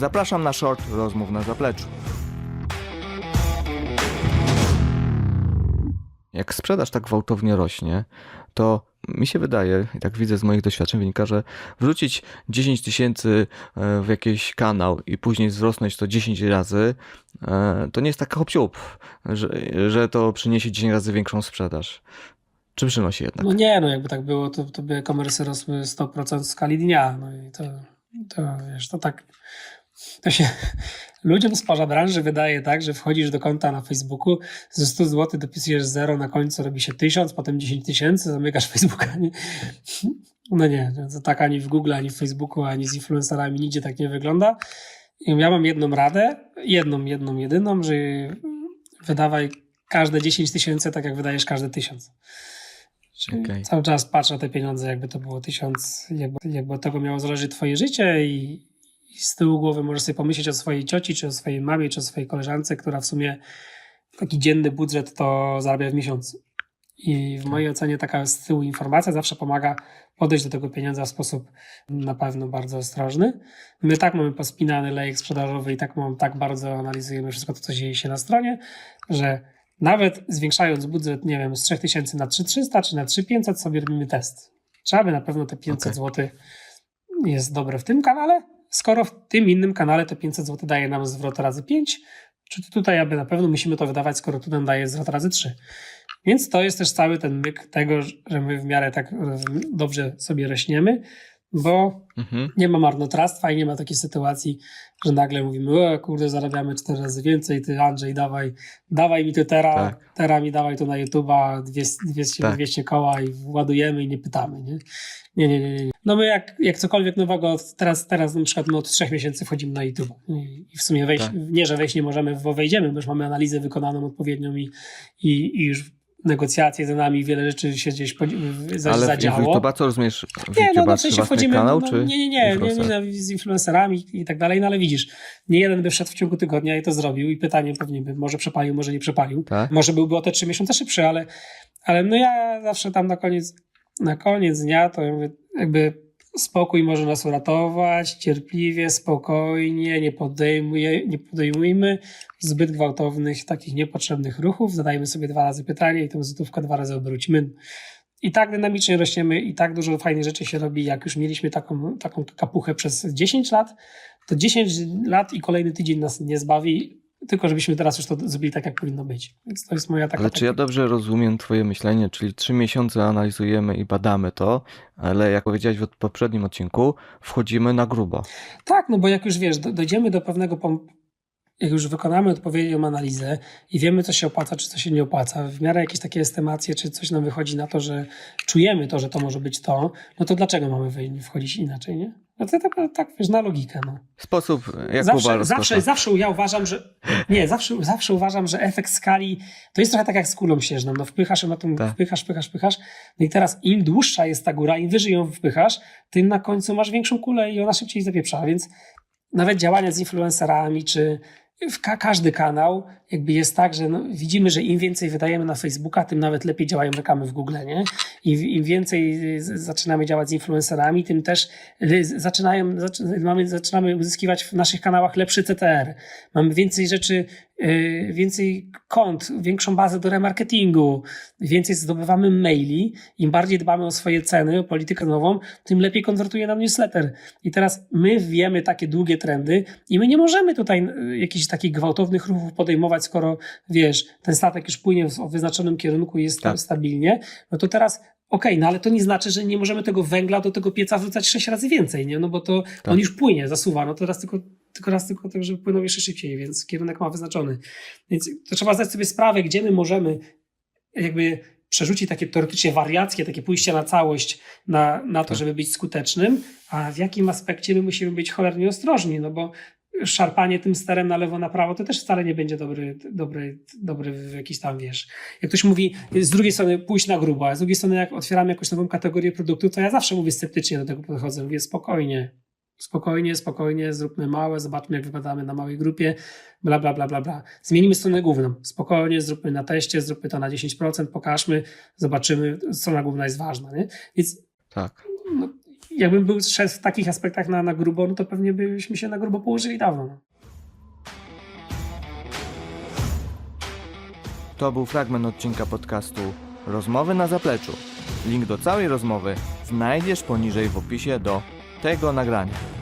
Zapraszam na short rozmów na zapleczu. Jak sprzedaż tak gwałtownie rośnie, to mi się wydaje, i tak widzę z moich doświadczeń, wynika, że wrzucić 10 tysięcy e, w jakiś kanał i później wzrosnąć to 10 razy, e, to nie jest tak hop że, że to przyniesie 10 razy większą sprzedaż. Czy przynosi jednak? No nie, no jakby tak było, to, to by e-commerce rosły 100% w skali dnia. No i to, to wiesz, to tak. To się ludziom spoza branży wydaje tak, że wchodzisz do konta na Facebooku, ze 100 zł dopisujesz 0, na końcu robi się 1000, potem 10 tysięcy, zamykasz Facebooka. Nie? No nie, to tak ani w Google, ani w Facebooku, ani z influencerami nigdzie tak nie wygląda. Ja mam jedną radę, jedną, jedną, jedyną, że wydawaj każde 10 tysięcy tak, jak wydajesz każde 1000. Czyli Okej. cały czas patrz na te pieniądze, jakby to było tysiąc, jakby, jakby od tego miało zależeć twoje życie i, i z tyłu głowy możesz sobie pomyśleć o swojej cioci, czy o swojej mamie, czy o swojej koleżance, która w sumie taki dzienny budżet to zarabia w miesiącu. I w mojej ocenie taka z tyłu informacja zawsze pomaga podejść do tego pieniądza w sposób na pewno bardzo ostrożny. My tak mamy pospinany lejek sprzedażowy i tak, mam, tak bardzo analizujemy wszystko to, co dzieje się na stronie, że nawet zwiększając budżet, nie wiem, z 3000 na 3300 czy na 3500 sobie robimy test. Trzeba by na pewno te 500 Okej. zł jest dobre w tym kanale, skoro w tym innym kanale te 500 zł daje nam zwrot razy 5, czy to tutaj aby na pewno musimy to wydawać, skoro tu nam daje zwrot razy 3. Więc to jest też cały ten myk tego, że my w miarę tak e, dobrze sobie rośniemy, bo Mhm. nie ma marnotrawstwa i nie ma takiej sytuacji, że nagle mówimy, o kurde, zarabiamy cztery razy więcej, ty Andrzej, dawaj, dawaj mi ty tera, Tak. tera mi dawaj tu na YouTube'a 200, 200, Tak. 200 koła i ładujemy i nie pytamy, nie? Nie, nie, nie, nie. No my jak, jak cokolwiek nowego, teraz, teraz na przykład my od trzech miesięcy wchodzimy na YouTube i i w sumie wejść, Tak. nie, że wejść nie możemy, bo wejdziemy, bo już mamy analizę wykonaną odpowiednią i, i, i już negocjacje za nami, wiele rzeczy się gdzieś za, Ale w, w zadziało. YouTube'a co rozumiesz? W Nie, no, no w sensie wchodzimy, kanał, no, czy nie, nie, nie, nie, influencer? nie, z influencerami i tak dalej, no ale widzisz, nie jeden by wszedł w ciągu tygodnia i to zrobił i pytanie pewnie by może przepalił, może nie przepalił. Tak? Może byłby o te trzy miesiące szybszy, ale, ale no ja zawsze tam na koniec, na koniec dnia to jakby spokój może nas uratować, cierpliwie, spokojnie, nie, podejmuje, nie podejmujmy zbyt gwałtownych, takich niepotrzebnych ruchów, zadajmy sobie dwa razy pytanie i tą złotówkę dwa razy obróćmy. I tak dynamicznie rośniemy i tak dużo fajnych rzeczy się robi. Jak już mieliśmy taką, taką kapuchę przez 10 lat, to 10 lat i kolejny tydzień nas nie zbawi, tylko żebyśmy teraz już to zrobili tak, jak powinno być. Więc to jest moja taka... Ale czy ja dobrze rozumiem twoje myślenie, czyli trzy miesiące analizujemy i badamy to, ale jak powiedziałeś w poprzednim odcinku, wchodzimy na grubo. Tak, no bo jak już wiesz, do- dojdziemy do pewnego. Jak już wykonamy odpowiednią analizę i wiemy, co się opłaca, czy co się nie opłaca, w miarę jakieś takie estymacje, czy coś nam wychodzi na to, że czujemy to, że to może być to, no to dlaczego mamy wchodzić inaczej, nie? No to tak, tak wiesz, na logikę, no. Sposób, jak zawsze, zawsze, zawsze ja uważam, że. Nie, zawsze, zawsze uważam, że efekt skali to jest trochę tak jak z kulą śnieżną. No wpychasz na tą, Tak. wpychasz, wpychasz, wpychasz. No i teraz im dłuższa jest ta góra, im wyżej ją wpychasz, tym na końcu masz większą kulę i ona szybciej zapieprza. Więc nawet działania z influencerami, czy w ka każdy kanał, jakby jest tak, że no, widzimy, że im więcej wydajemy na Facebooka, tym nawet lepiej działają reklamy w Google, nie? Im więcej zaczynamy działać z influencerami, tym też y, zaczynają, zaczy- mamy, zaczynamy uzyskiwać w naszych kanałach lepszy CTR. Mamy więcej rzeczy, y, więcej kont, większą bazę do remarketingu, więcej zdobywamy maili. Im bardziej dbamy o swoje ceny, o politykę nową, tym lepiej konwertuje nam newsletter. I teraz my wiemy takie długie trendy i my nie możemy tutaj y, jakichś takich gwałtownych ruchów podejmować, skoro wiesz, ten statek już płynie w wyznaczonym kierunku i jest Tak. stabilnie, no to teraz okej, no ale to nie znaczy, że nie możemy tego węgla do tego pieca wrzucać sześć razy więcej, nie? No bo to Tak. on już płynie, zasuwa, no to raz tylko, tylko raz tylko tak, żeby płynął jeszcze szybciej, więc kierunek ma wyznaczony. Więc to trzeba zdać sobie sprawę, gdzie my możemy jakby przerzucić takie teoretycznie wariackie, takie pójście na całość na, na to, Tak. żeby być skutecznym, a w jakim aspekcie my musimy być cholernie ostrożni, no bo szarpanie tym sterem na lewo, na prawo, to też wcale nie będzie dobry, dobry, dobry jakiś tam, wiesz. Jak ktoś mówi, z drugiej strony pójść na grubo, a z drugiej strony jak otwieramy jakąś nową kategorię produktu, to ja zawsze mówię sceptycznie do tego podchodzę. Mówię spokojnie, spokojnie, spokojnie, zróbmy małe, zobaczmy jak wypadamy na małej grupie, bla, bla, bla, bla, bla. Zmienimy stronę główną. Spokojnie, zróbmy na teście, zróbmy to na 10%, pokażmy, zobaczymy, strona główna jest ważna, nie? Więc Tak. Jakbym był szedł w takich aspektach na, na grubo, no to pewnie byśmy się na grubo położyli dawno. no. To był fragment odcinka podcastu Rozmowy na zapleczu. Link do całej rozmowy znajdziesz poniżej w opisie do tego nagrania.